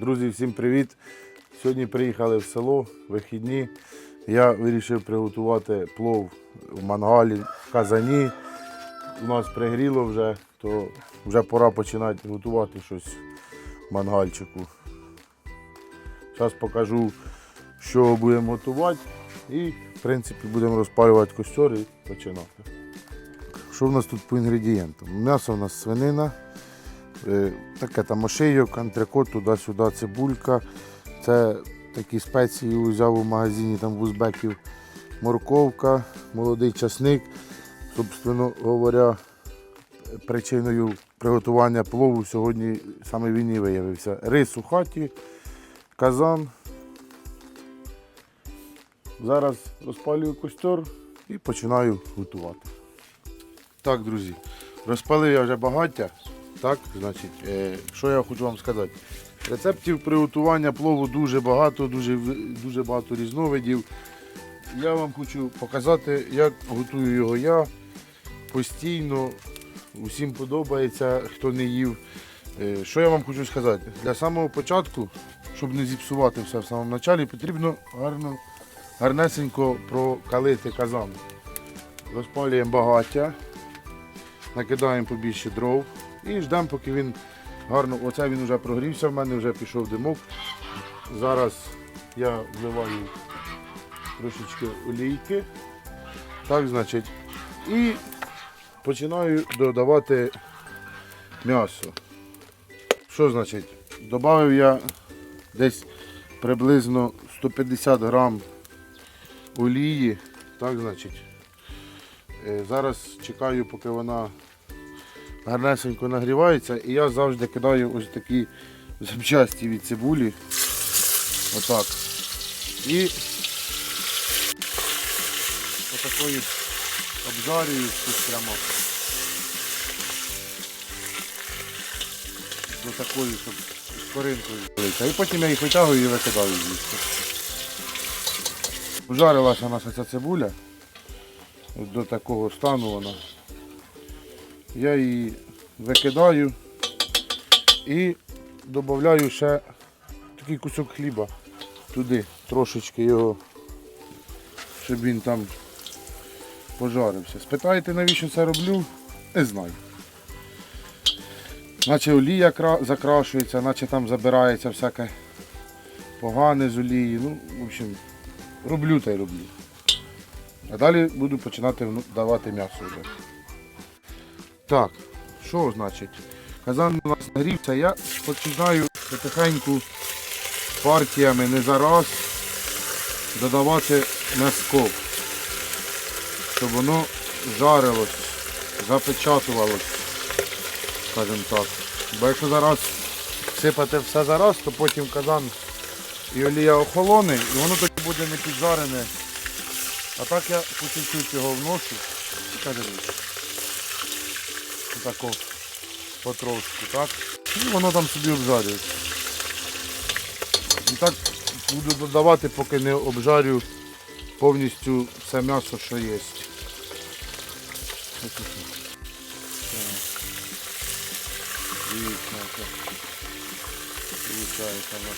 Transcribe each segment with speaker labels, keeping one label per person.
Speaker 1: Друзі, всім привіт! Сьогодні приїхали в село, вихідні. Я вирішив приготувати плов в мангалі, в казані. У нас пригріло вже, то вже пора починати готувати щось в мангальчику. Зараз покажу, що будемо готувати і, в принципі, будемо розпалювати костер і починати. Що в нас тут по інгредієнтам? М'ясо у нас свинина, таке там ошийок, антрикот, туди-сюди цибулька. Це такі спеції взяв у магазині там в узбеків. Морковка, молодий часник. Собственно говоря, причиною приготування плову сьогодні саме він і виявився. Рис у хаті, казан. Зараз розпалюю костер і починаю готувати. Так, друзі, розпалив я вже багаття. Так, значить, е, що я хочу вам сказати? Рецептів приготування плову дуже багато, дуже, дуже багато різновидів. Я вам хочу показати, як готую його я постійно. Усім подобається, хто не їв. Е, Що я вам хочу сказати? Для самого початку, щоб не зіпсувати все в самому початку, потрібно гарно, гарнесенько прокалити казан. Розпалюємо багаття, накидаємо побільше дров і ждемо, поки він гарно. Оце він вже прогрівся, в мене вже пішов димок. Зараз я вливаю трошечки олійки. Так, значить. І починаю додавати м'ясо. Що значить? Добавив я десь приблизно 150 грам олії. Так, значить. Е, Зараз чекаю, поки вона гарнесенько нагрівається. І я завжди кидаю ось такі запчасті від цибулі. Отак. І отакою обжарюю тут прямо. До такої, щоб коринкою. велика. І потім я їх витягую і викидаю звідси. Обжарилася наша ця цибуля. До такого стану вона. Я її викидаю і додаю ще такий кусок хліба туди, трошечки його, щоб він там пожарився. Спитаєте, навіщо це роблю? Не знаю. Наче олія закрашується, наче там забирається всяке погане з олії. Ну, в общем, роблю та й роблю. А далі буду починати давати м'ясо вже. Так, що значить? Казан у нас нагрівся, я починаю потихеньку партіями не зараз додавати м'яско, щоб воно жарилось, запечатувалось, скажімо так. Бо якщо зараз сипати все зараз, то потім казан і олія охолоне, і воно тоді буде не піджарене. А так я по чуть-чуть його вношу. Скажи, Отако потрошку, так? І воно там собі обжарюється. І так буду додавати, поки не обжарю повністю все м'ясо, що є. Таке. Так.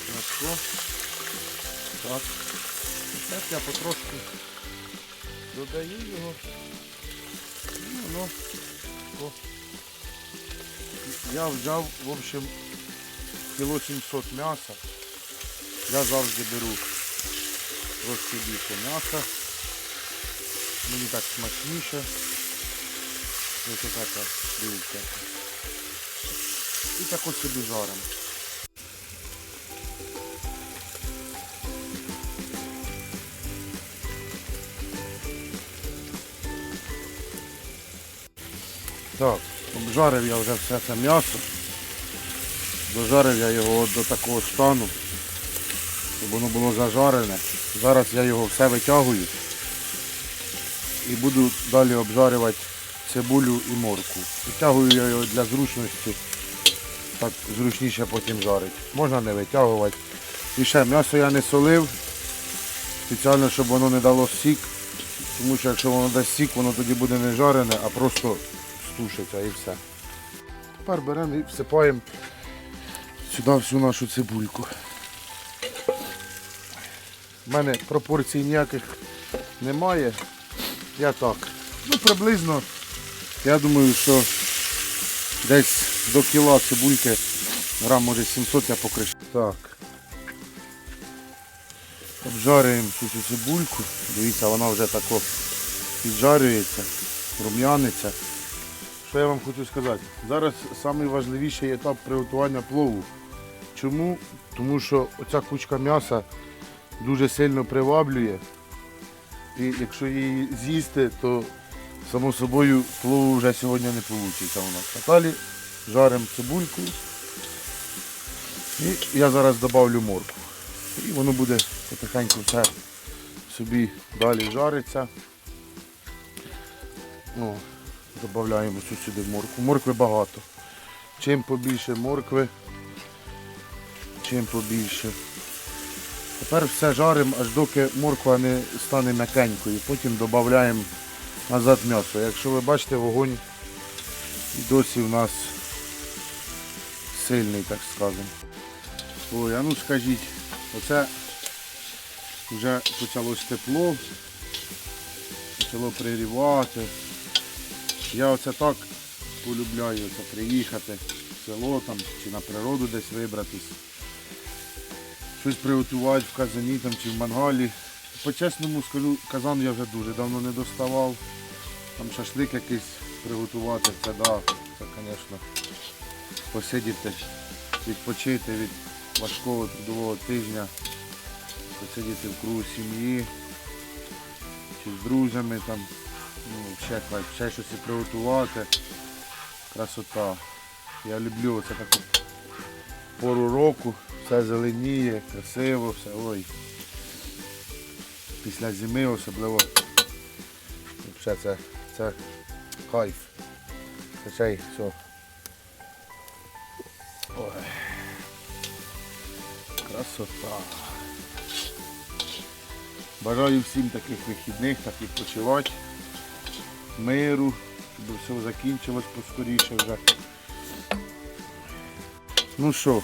Speaker 1: М'ясо. Так. Так я потрошку додаю його. І воно. о. Я взяв, в общем, кіло 700 м'яса. Я завжди беру трошки більше м'яса. Мені так смачніше. Ось така дивіться. І так ось собі жаримо. Так, Обжарив я вже все це м'ясо. Дожарив я його от до такого стану, щоб воно було зажарене. Зараз я його все витягую і буду далі обжарювати цибулю і морку. Витягую я його для зручності, так зручніше потім жарити. Можна не витягувати. І ще м'ясо я не солив, спеціально, щоб воно не дало сік, тому що якщо воно дасть сік, воно тоді буде не жарене, а просто стушиться і все. Тепер беремо і всипаємо сюди всю нашу цибульку. У мене пропорцій ніяких немає. Я так. Ну, приблизно, я думаю, що десь до кіла цибульки, грам може 700 я покришу. Так. Обжарюємо цю цю цибульку. Дивіться, вона вже тако піджарюється, рум'яниться. Що я вам хочу сказати? Зараз найважливіший етап приготування плову. Чому? Тому що оця кучка м'яса дуже сильно приваблює. І якщо її з'їсти, то само собою плову вже сьогодні не вийде у нас. А далі жаримо цибульку. І я зараз додавлю моркву. І воно буде потихеньку все собі далі жариться. Додаємо сюди моркву. Моркви багато. Чим побільше моркви, чим побільше. Тепер все жаримо, аж доки морква не стане м'якенькою. Потім додаємо назад м'ясо. Якщо ви бачите, вогонь досі у нас сильний, так скажемо. Ой, а ну скажіть, оце вже почалось тепло, почало пригрівати. Я оце так полюбляю оце приїхати в село там, чи на природу десь вибратись. Щось приготувати в казані там, чи в мангалі. По-чесному скажу, казан я вже дуже давно не доставав. Там шашлик якийсь приготувати, це да, це, звісно, посидіти, відпочити від важкого трудового тижня, посидіти в кругу сім'ї, чи з друзями там, ну, ще, ще щось приготувати. Красота. Я люблю це таку пору року, все зеленіє, красиво, все. Ой. Після зими особливо. Взагалі це, це кайф. Це цей, все. Ой. Красота. Бажаю всім таких вихідних, так відпочивати. Миру, щоб все закінчилось поскоріше вже. Ну що,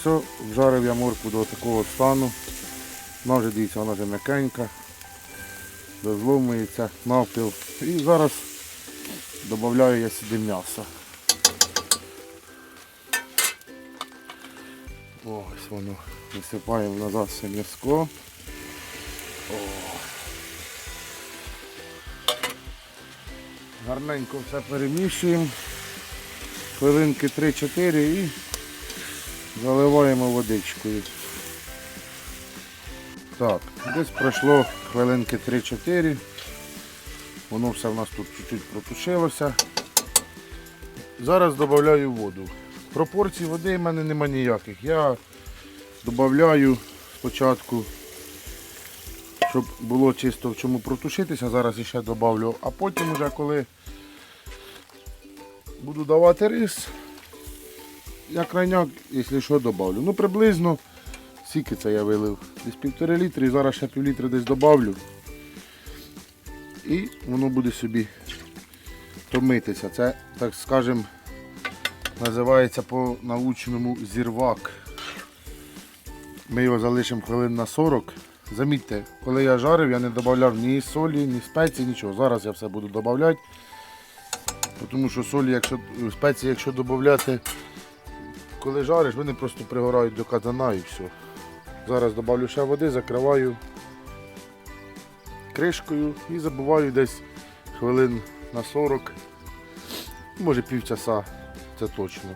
Speaker 1: все, вжарив я морку до такого стану. Вона вже дивіться, вона вже м'якенька, розломується, навпіл. І зараз додаю я сюди м'ясо. Ось воно. Висипаємо назад все м'яско. О. Гарненько все перемішуємо. Хвилинки 3-4 і заливаємо водичкою. Так, десь пройшло хвилинки 3-4. Воно все в нас тут чуть-чуть протушилося. Зараз додаю воду. Пропорцій води в мене нема ніяких. Я додаю спочатку, щоб було чисто в чому протушитися, зараз ще додавлю, а потім вже коли буду давати рис, я крайняк, якщо що, додавлю. Ну приблизно скільки це я вилив? Десь півтори літри і зараз ще пів літри десь додавлю. І воно буде собі томитися. Це, так скажемо, називається по-научному зірвак. Ми його залишимо хвилин на 40. Замітьте, коли я жарив, я не додавав ні солі, ні спеції, нічого. Зараз я все буду додавати. Тому що солі, якщо спеції, якщо додати, коли жариш, вони просто пригорають до казана і все. Зараз додавлю ще води, закриваю кришкою і забуваю десь хвилин на 40, може півчаса, це точно.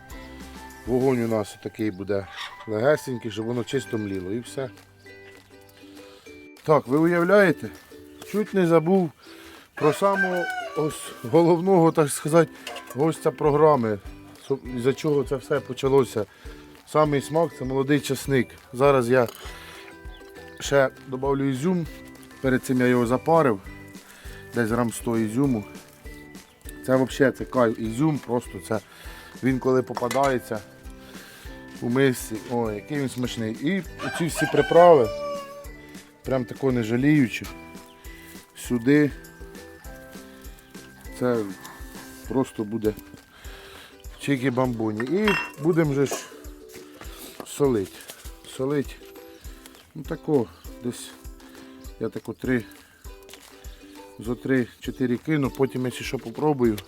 Speaker 1: Вогонь у нас такий буде легесенький, щоб воно чисто мліло і все. Так, ви уявляєте? Чуть не забув про самого головного, так сказати, гостя програми. Із-за чого це все почалося. Самий смак це молодий часник. Зараз я ще додавлю ізюм. Перед цим я його запарив. Десь грам 100 ізюму. Це взагалі це кайф. Ізюм просто це. Він коли попадається у мисці, ой, який він смачний. І оці всі приправи, прям тако не жаліючи, сюди. Це просто буде чики бамбоні. І будемо вже ж солить. Солить. Ну тако, десь я тако три, зо 3-4 кину, потім якщо що попробую.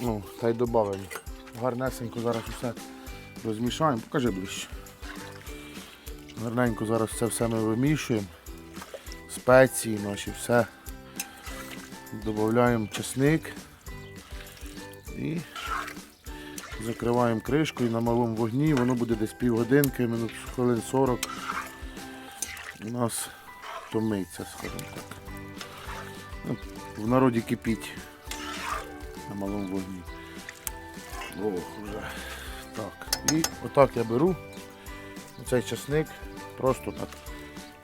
Speaker 1: Ну, та й додамо. Гарнесенько зараз усе розмішаємо. Покажи ближче. Гарненько зараз це все ми вимішуємо. Спеції наші, все. Додаємо чесник і закриваємо кришкою на малому вогні. Воно буде десь півгодинки, минут хвилин 40. У нас томиться, скажімо так. Ну, в народі кипіть на малому вогні. Ох, вже. Так. І отак я беру оцей часник, просто так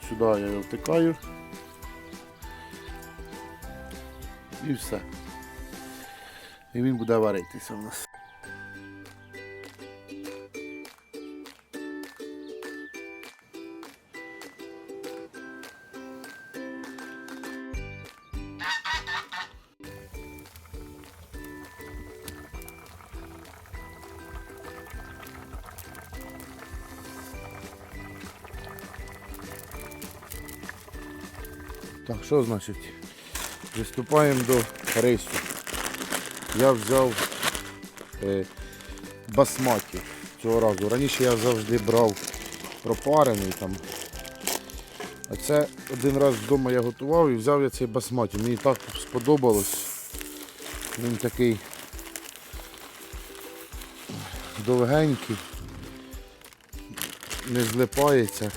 Speaker 1: сюди я його втикаю. І все. І він буде варитися у нас. Так, що значить? Приступаємо до рису. Я взяв е, басматі цього разу. Раніше я завжди брав пропарений там. А це один раз вдома я готував і взяв я цей басматі. Мені так сподобалось. Він такий довгенький, не злипається.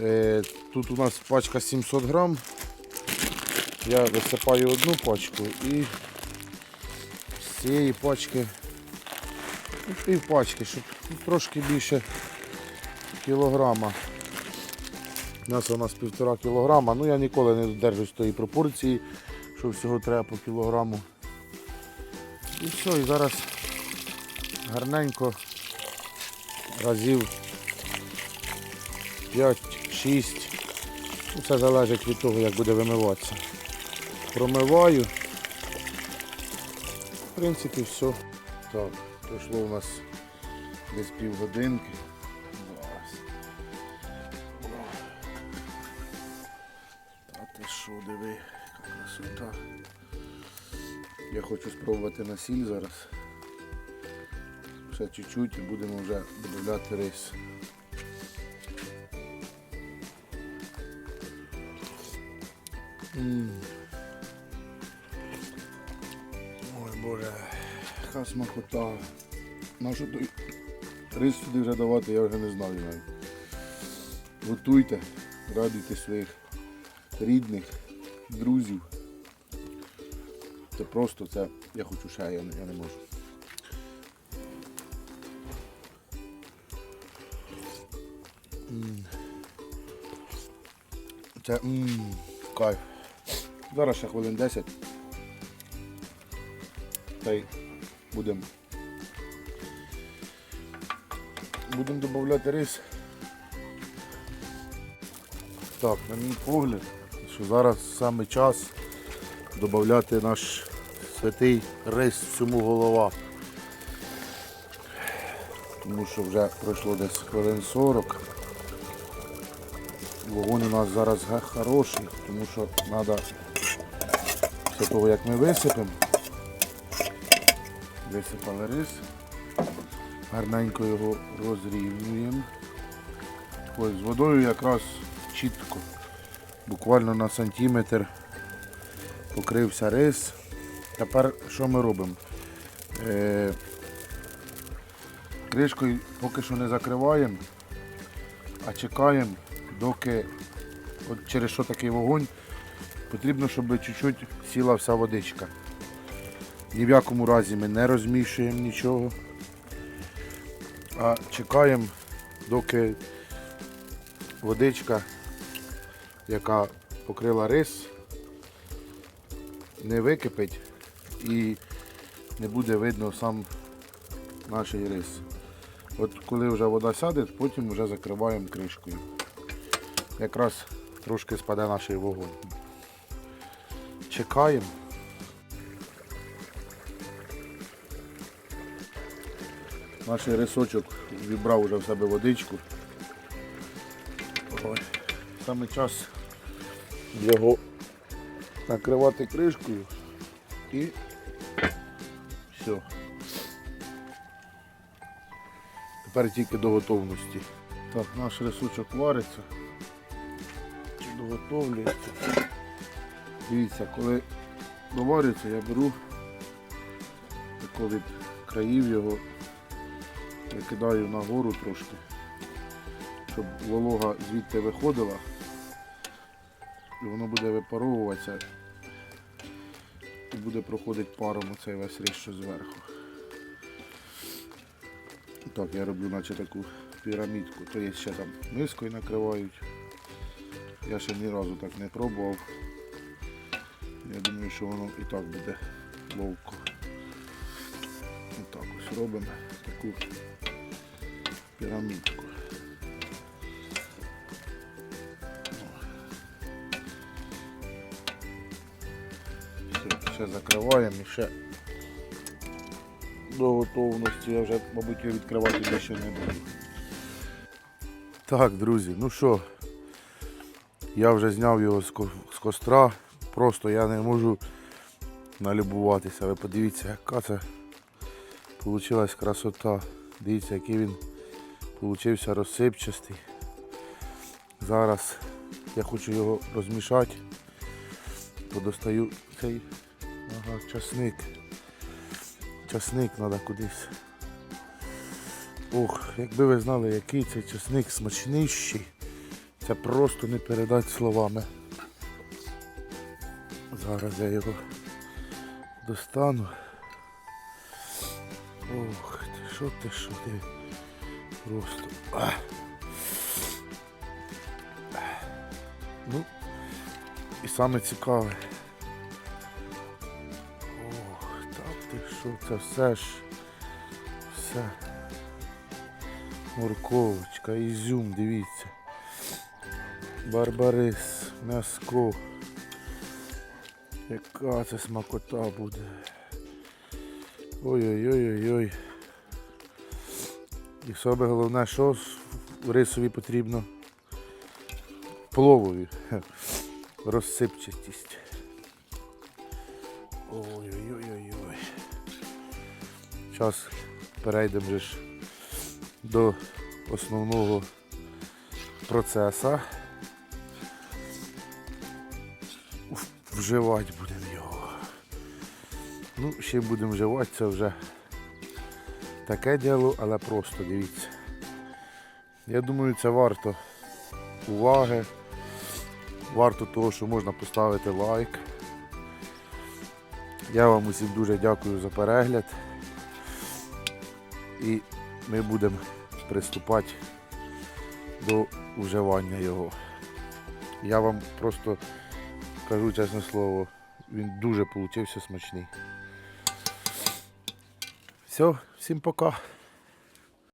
Speaker 1: Е, Тут у нас пачка 700 грам. Я висипаю одну пачку і з цієї пачки ну, пів пачки, щоб трошки більше кілограма. У нас у нас півтора кілограма. Ну я ніколи не додержусь тої пропорції, що всього треба по кілограму. І все, і зараз гарненько разів 5-6. Це залежить від того, як буде вимиватися. Промиваю. В принципі, все. Так, пройшло у нас десь півгодинки. Та ти що, диви, красота. Я хочу спробувати на сіль зараз. Ще чуть-чуть і будемо вже додати рис. Ой Боже, яка смакота. На що той рис сюди вже давати, я вже не знаю навіть. Готуйте, радуйте своїх рідних, друзів. Це просто це, я хочу ще, я я не можу. Це мм, кайф. Зараз ще хвилин 10. Та й будемо. Будемо додати рис. Так, на мій погляд, що зараз саме час додати наш святий рис всьому голова. Тому що вже пройшло десь хвилин 40. Вогонь у нас зараз хороший, тому що треба після того як ми висипемо, висипали рис, гарненько його розрівнюємо. Ось з водою якраз чітко, буквально на сантиметр покрився рис. Тепер що ми робимо? Е, кришкою поки що не закриваємо, а чекаємо, доки от через що такий вогонь, потрібно, щоб чуть-чуть сіла вся водичка. Ні в якому разі ми не розмішуємо нічого, а чекаємо, доки водичка, яка покрила рис, не википить і не буде видно сам наш рис. От коли вже вода сяде, потім вже закриваємо кришкою. Якраз трошки спаде наш вогонь. Чекаємо. Наш рисочок вібрав вже в себе водичку. Ой. Саме час його накривати кришкою і все. Тепер тільки до готовності. Так, наш рисочок вариться, доготовлюється. Дивіться, коли доварюється, я беру від країв його викидаю нагору трошки, щоб волога звідти виходила і воно буде випаровуватися і буде проходити паром оцей весь рис, що зверху. Так, я роблю наче таку пірамідку, то є ще там мискою накривають. Я ще ні разу так не пробував. Я думаю, що воно і так буде ловко. Отак ось робимо таку пірамідку. Все, закриваємо і ще до готовності. Я вже, мабуть, його відкривати більше не буду. Так, друзі, ну що, я вже зняв його з костра. Просто я не можу налюбуватися. Ви подивіться, яка це Получилась красота. Дивіться, який він получився розсипчастий. Зараз я хочу його розмішати. Подостаю цей ага, часник. Часник треба кудись. Ох, якби ви знали, який цей часник смачнищий. Це просто не передати словами. Зараз я його достану. Ох ти, що ти, що ти. Просто. А. Ну, і саме цікаве. Ох, так ти що, це все ж. Все. Морковочка, ізюм, дивіться. Барбарис, м'яско. Яка це смакота буде. Ой-ой-ой-ой-ой. І саме головне, що рисові потрібно пловові. Розсипчатість. Ой-ой-ой-ой-ой. Зараз перейдемо ж до основного процесу. Вживати будемо його. Ну, ще будемо вживати, це вже таке діло, але просто дивіться. Я думаю, це варто уваги. Варто того, що можна поставити лайк. Я вам усім дуже дякую за перегляд. І ми будемо приступати до вживання його. Я вам просто кажу чесне слово, він дуже получився смачний. Все, всім пока.